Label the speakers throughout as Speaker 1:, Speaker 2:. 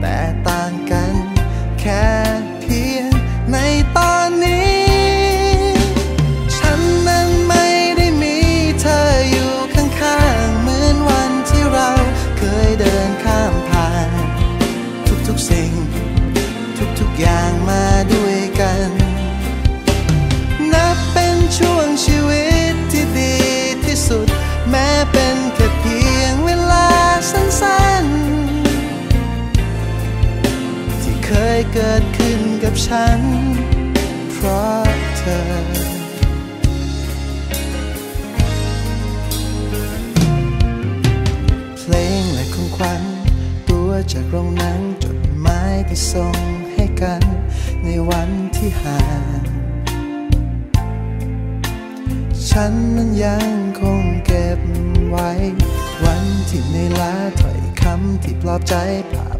Speaker 1: แต่ต่างกันแค่เพียงในตอนนี้ ฉันนั้นไม่ได้มีเธออยู่ข้างๆ เหมือนวันที่เราเคยเดินข้ามผ่าน ทุกๆสิ่ง เกิดขึ้นกับฉัน เพราะเธอเพลงและของขวัญตัวจากโรงนังจดหมายที่ส่งให้กัน ในวันที่ห่าง ฉันนั้นยังคงเก็บไว้ วันที่ในลาถ้อยคำที่ปลอบใจภาพ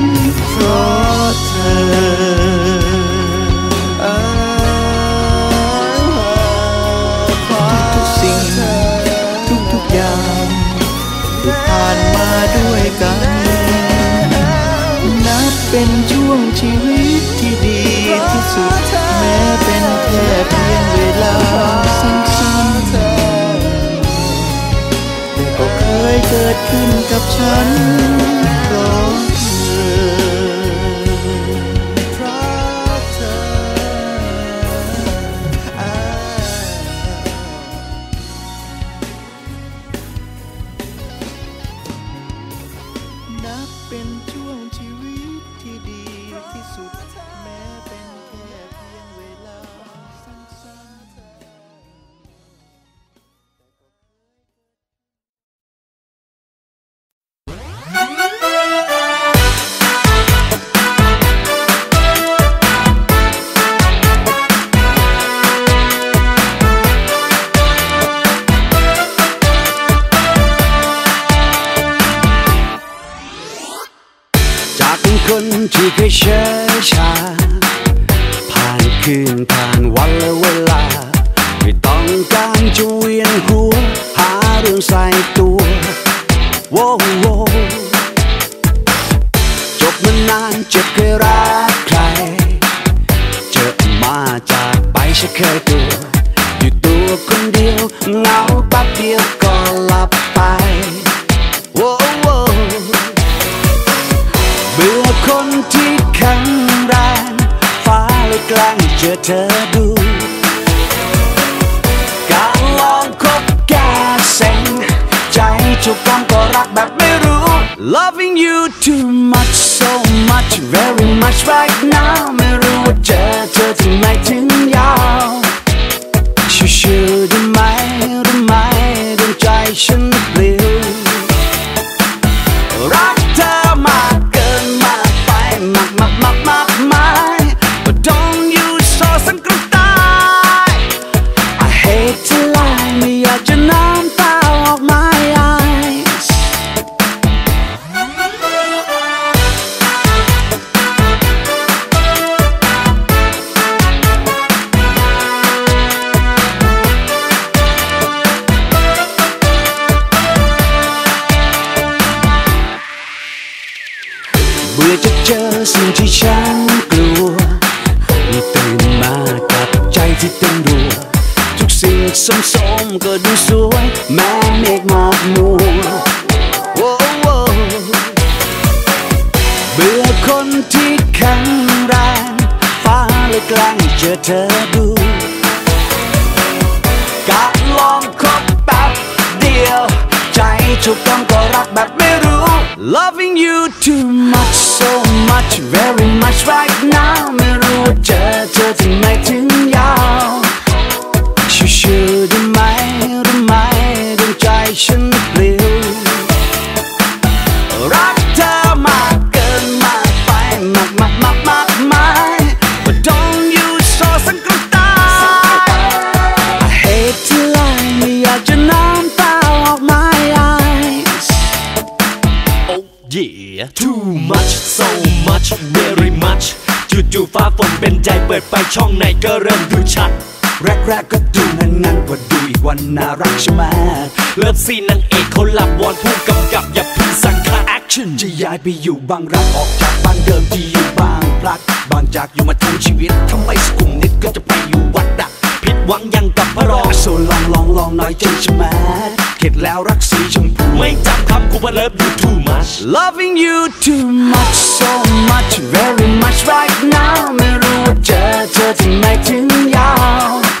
Speaker 2: เพียงเวลาสั้นๆแต่ก็เคยเกิดขึ้นกับฉัน จบมานานจ็บ
Speaker 1: เคยรักใคร เจอมา
Speaker 2: จากไปฉันเคยตัว อยู่ตัวคนเดียวเหงาแป๊บเดียวก็หลับไปโอ้โเบื่อคนที่แข็งแรง ฟ้าเลยกลางเจอเธอดู ใจจุกกำก็รักแบบไม่รู้ Loving you too much so much very much right now ไม่รู้ว่าเจอเธอที่ไหนถึงยาวชิวๆได้ไหมรู้ไหมดวงใจฉันเปลี่ยน แม้เมฆหมอกมัวโว้โว้เบื่อคนที่แข็งแรงฟ้าเลยกลางเจอเธอดูการลองคบแป๊บเดียว ใจถูกต้องก็รักแบบไม่รู้ Loving you too much so much very much right now ไม่รู้ว่าเจอเธอที่ไหนถึงยาวชิวๆได้ไหม นงัน
Speaker 3: ๆก
Speaker 2: ว่าดูอีกวันน่ารักใช่ไหม
Speaker 3: เลิฟซีนนางเอกเขาหลับวอนผู้กำกับอย่าเพึ่งสั่งค่าแอคชั่น
Speaker 2: จะย้ายไปอยู่บางรักออกจากบ้านเดิมที่อยู่บางพลัดบางจากอยู่มาทั้งชีวิตทำไมสกุมนิดก็จะไปอยู่วัดอะ
Speaker 3: ผิดหวังยังกับพระรอง
Speaker 2: โซลองลองลองหน่อยใจใช่ไหมเข็ดแล้วรักสีชมพู
Speaker 3: ไม่จำคำกูว่าเลิฟ you too much
Speaker 2: Loving you too much so much very much right now ไม่รู้ว่าเจอเธอที่ไหนถึงยาว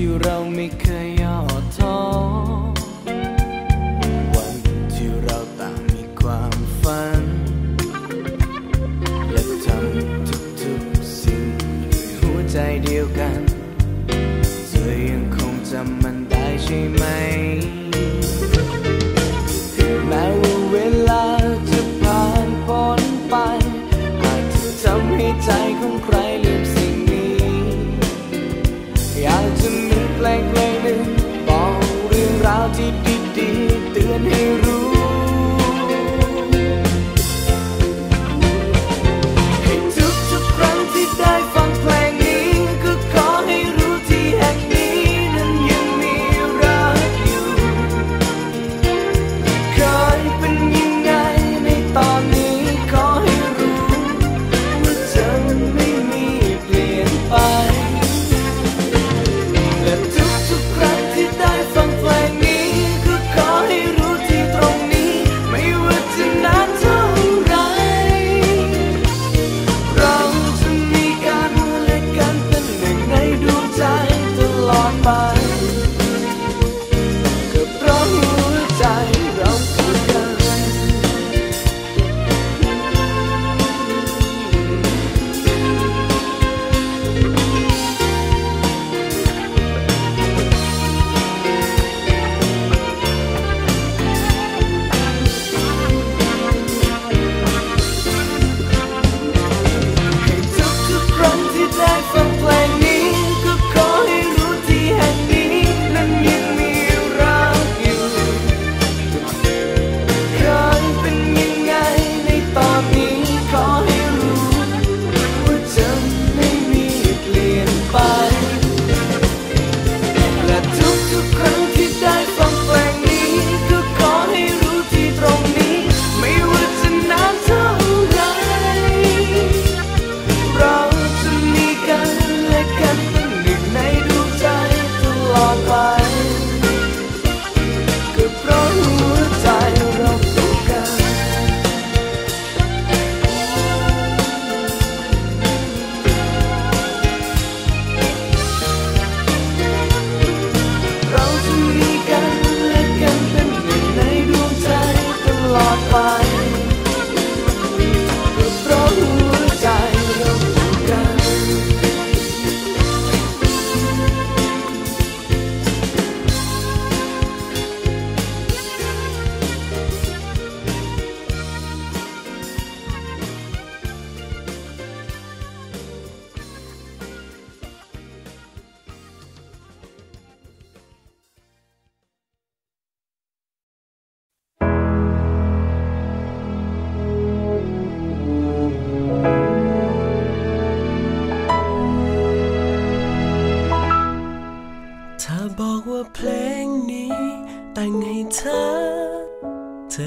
Speaker 2: ที่เราไม่เคยย่อท้อวันที่เราต่าง
Speaker 4: มีความฝัน และทำทุกๆสิ่งด้วยหัวใจเดียวกันเธอยังคงจำมันได้ใช่ไหม แม้ว่าเวลาจะผ่านพ้นไปอาจเธทำให้ใจ
Speaker 3: ของใคร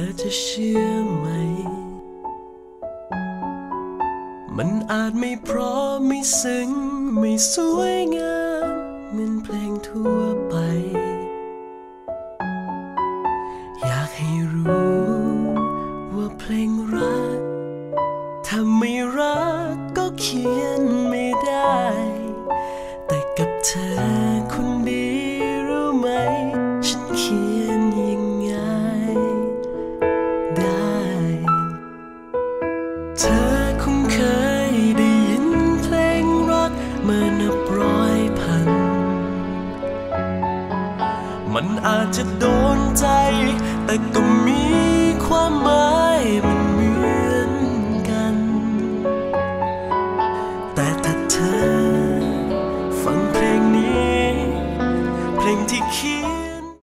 Speaker 3: อจะเชื่อไหม มันอาจไม่พร้อมไม่ซึ้งไม่สวยงาม